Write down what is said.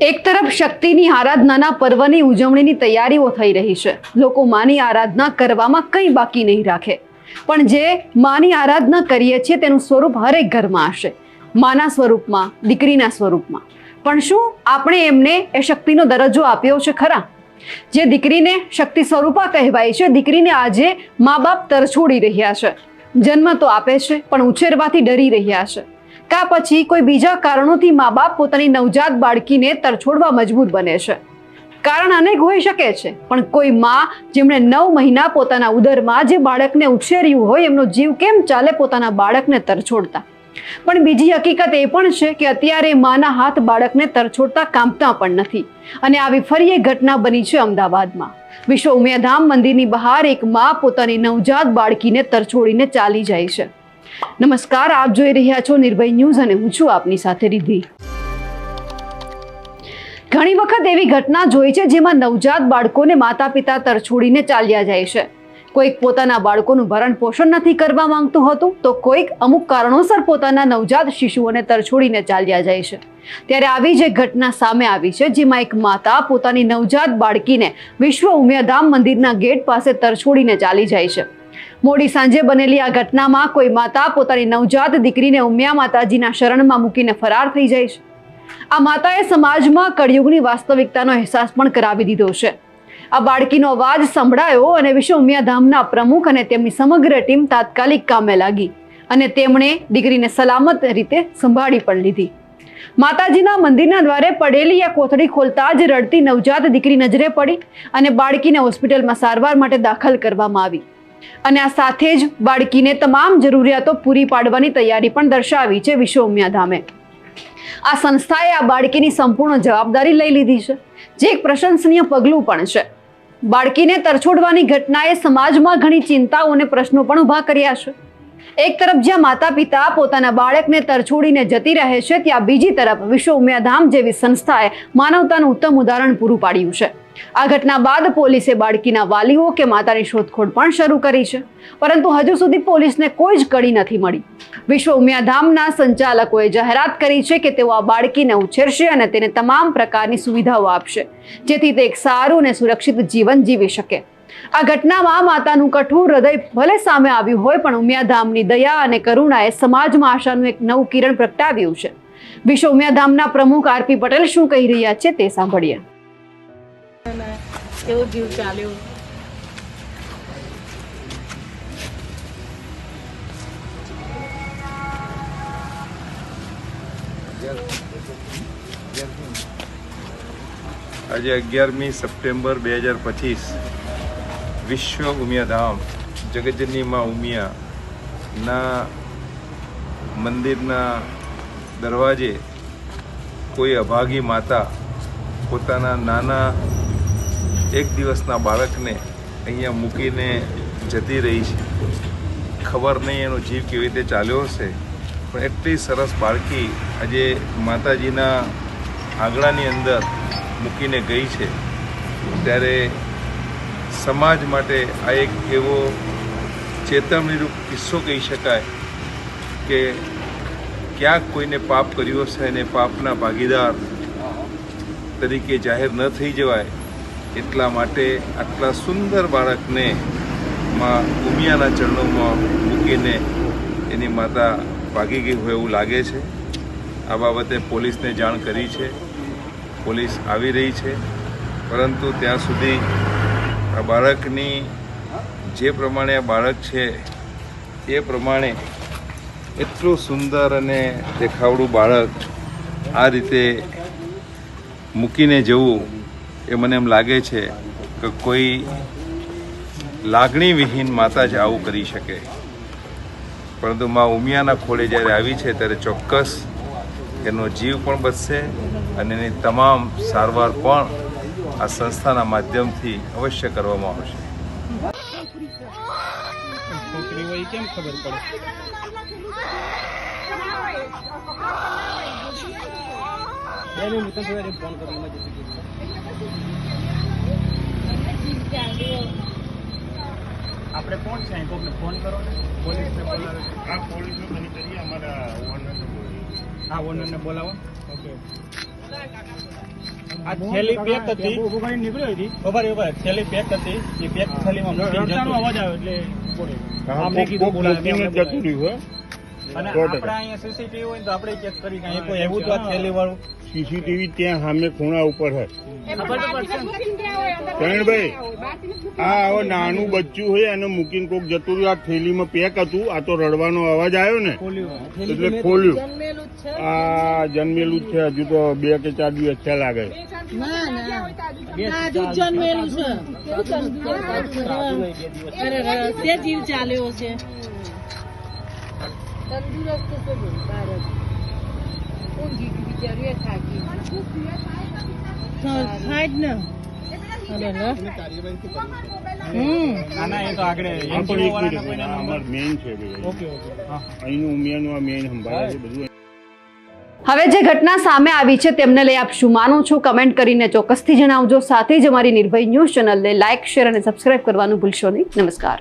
એક તરફ શક્તિની આરાધનાના પર્વની ઉજવણીની તૈયારીઓ થઈ રહી છે. લોકો માની આરાધના કરવામાં કંઈ બાકી નહીં રાખે. પણ જે માની આરાધના કરીએ છીએ તેનું સ્વરૂપ હરેક ઘરમાં હશે. માના સ્વરૂપમાં, દીકરીના સ્વરૂપમાં. પણ શું આપણે એમને એ શક્તિનો દરજ્જો આપ્યો છે ખરા? જે દીકરીને શક્તિ સ્વરૂપા કહેવાય છે, દીકરીને આજે મા બાપ તરછોડી રહ્યા છે. જન્મ તો આપે છે, પણ ઉછેરવાથી ડરી રહ્યા છે. કા પછી કોઈ બીજા કારણોથી મા બાપ પોતાની નવજાત બાળકીને તરછોડવા મજબૂર બને છે. કારણ અનેક હોઈ શકે છે, પણ કોઈ મા જેમણે નવ મહિના પોતાના ઉદરમાં જે બાળકને ઉછેર્યું હોય એમનો જીવ કેમ ચાલે પોતાના બાળકને તરછોડતા? પણ બીજી હકીકત એ પણ છે કે અત્યારે માના હાથ બાળકને તરછોડતા કામતા પણ નથી. અને આવી ફરી એક ઘટના બની છે અમદાવાદમાં. વિશ્વ ઉમિયાધામ મંદિરની બહાર એક મા પોતાની નવજાત બાળકીને તરછોડીને ચાલી જાય છે. નમસ્કાર, આપ જોઈ રહ્યા છો નિર્ભય ન્યૂઝ અને હું છું આપની સાથે રિધિ ઘણી વખત એવી ઘટના જોઈ છે જેમાં નવજાત બાળકોને માતા પિતા તરછોડીને ચાલ્યા જાય છે. કોઈક પોતાના બાળકોનું ભરણ પોષણ નથી કરવા માંગતું હતું, તો કોઈક અમુક કારણોસર પોતાના નવજાત શિશુઓને તરછોડીને ચાલ્યા જાય છે. ત્યારે આવી જ એક ઘટના સામે આવી છે, જેમાં એક માતા પોતાની નવજાત બાળકીને વિશ્વ ઉમિયાધામ મંદિરના ગેટ પાસે તરછોડીને ચાલી જાય છે. મોડી સાંજે બનેલી આ ઘટનામાં કોઈ માતા પોતાની નવજાત દીકરીને ઉમિયા માતાજીના શરણમાં મૂકીને ફરાર થઈ જાય છે. આ માતાએ સમાજમાં કળિયુગની વાસ્તવિકતાનો અહેસાસ પણ કરાવી દીધો છે. આ બાળકીનો અવાજ સંભળાયો અને વિશ્વ ઉમિયાધામના પ્રમુખ અને તેમની સમગ્ર ટીમ તાત્કાલિક કામે લાગી અને તેમણે દીકરીને સલામત રીતે સંભાળી પણ લીધી. માતાજીના મંદિરના દ્વારે પડેલી આ કોથળી ખોલતા જ રડતી નવજાત દીકરી નજરે પડી અને બાળકીને હોસ્પિટલમાં સારવાર માટે દાખલ કરવામાં આવી. અને આ સાથે જ બાળકીને તમામ જરૂરિયાતો પૂરી પાડવાની તૈયારી પણ દર્શાવી છે વિશ્વ ઉમિયાધામે આ સંસ્થાએ આ બાળકીની સંપૂર્ણ જવાબદારી લઈ લીધી છે, જે એક પ્રશંસનીય પગલું પણ છે. બાળકીને તરછોડવાની ઘટનાએ સમાજમાં ઘણી ચિંતાઓ અને પ્રશ્નો પણ ઊભા કર્યા છે. એક તરફ જ્યાં માતા પિતા પોતાના બાળકને તરછોડીને જતી રહે છે, ત્યાં બીજી તરફ વિશ્વ ઉમિયાધામ જેવી સંસ્થાએ માનવતાનું ઉત્તમ ઉદાહરણ પૂરું પાડ્યું છે. આ ઘટના બાદ પોલીસે બાળકીના વાલીઓ કે માતાની શોધખોળ પણ શરૂ કરી છે. પરંતુ હજુ સુધી પોલીસને કોઈ જ કડી નથી મળી. વિશ્વ ઉમિયાધામના સંચાલકોએ જાહેરાત કરી છે કે તેઓ આ બાળકીને ઉછેરશે અને તેને તમામ પ્રકારની સુવિધાઓ આપશે, જેથી તે એક સારું અને સુરક્ષિત જીવન જીવી શકે. આ ઘટનામાં માતાનું કઠોર હૃદય ભલે સામે આવ્યું હોય, પણ ઉમિયાધામની દયા અને કરુણાએ સમાજમાં આશાનું એક નવું કિરણ પ્રગટાવ્યું છે. વિશ્વ ઉમિયાધામના પ્રમુખ આરપી પટેલ શું કહી રહ્યા છે તે સાંભળીએ. એવો જીવ ચાલ્યો? આજે અગિયારમી સપ્ટેમ્બર બે હજાર પચીસ. વિશ્વ ઉમિયાધામ જગતજનની માં ઉમિયાના મંદિરના દરવાજે કોઈ અભાગી માતા પોતાના નાના એક દિવસના બાળકને અહીંયા મૂકીને જતી રહી છે. ખબર નહીં એનો જીવ કેવી રીતે ચાલ્યો હશે, પણ એટલી સરસ બાળકી આજે માતાજીના આંગણાની અંદર મૂકીને ગઈ છે. ત્યારે સમાજ માટે આ એક એવો ચેતવણીરૂપ કિસ્સો કહી શકાય કે ક્યાંક કોઈને પાપ કર્યું હશે અને પાપના ભાગીદાર તરીકે જાહેર ન થઈ જવાય. એટલા માટે આટલા સુંદર બાળકને માં ઉમિયાના ચરણોમાં મૂકીને એની માતા ભાગી ગઈ હોય એવું લાગે છે. આ બાબતે પોલીસને જાણ કરી છે. પોલીસ આવી રહી છે. પરંતુ ત્યાં સુધી આ બાળકની જે પ્રમાણે આ બાળક છે, એ પ્રમાણે એટલું સુંદર અને દેખાવડું બાળક આ રીતે મૂકીને જવું એ મને એમ લાગે છે કે કોઈ લાગણી વિહીન માતા જ આવું કરી શકે. પરંતુ મા ઉમિયાના ખોળે જ્યારે આવી છે ત્યારે ચોક્કસ એનો જીવ પણ બચશે અને એની તમામ સારવાર પણ આ સંસ્થાના માધ્યમથી અવશ્ય કરવામાં આવશે. કેમ ખબર પડે? આપણે કોણ છે અહીં? કોઈને ફોન કરો ને. પોલીસને બોલાવે. આ પોલીસને મને કરીએ અમારા ઓનરને બોલાવીએ. હા ઓનરને બોલાવો. ઓકે. આ થેલી પેક હતી. નીકળ્યો હતી ખબર ખબર થેલી પેક હતી. એ પેક થેલીમાં મૂકીને જતો અવાજ આવ્યો એટલે કીધું બોલાવે. અને આપણે અહીંયા સીસીટીવી હોય તો આપણે ચેક કરી કાંઈ કોઈ એવું તો થેલી વાળું? સીસીટીવી ત્યાં સામે ખૂણા ઉપર છે. ખબર તો પડશે ને. પ્રવીણભાઈ આ હવે નાનું બચ્ચું હોય અને મૂકીને કોક જતું રહ્યું આ થેલીમાં પેક હતું આ તો રડવાનો અવાજ આવ્યો ને? એટલે ખોલ્યું. આ જન્મેલું જ છે હજુ તો બે કે ચાર દિવસ થયા લાગે જન્મેલું છે. તે જીવ ચાલ્યો છે. તંદુરસ્ત છે બહુ, ઊંઘી ગયું બિચારું, એ થાકી. હા, થાય જ ને હવે જે ઘટના સામે આવી છે તેમને લઈ આપ શું માનો છો? કમેન્ટ કરીને ચોક્કસથી જણાવજો. સાથે જ અમારી નિર્ભય ન્યૂઝ ચેનલને લાઇક શેર અને સબસ્ક્રાઇબ કરવાનું ભૂલશો નહીં. નમસ્કાર.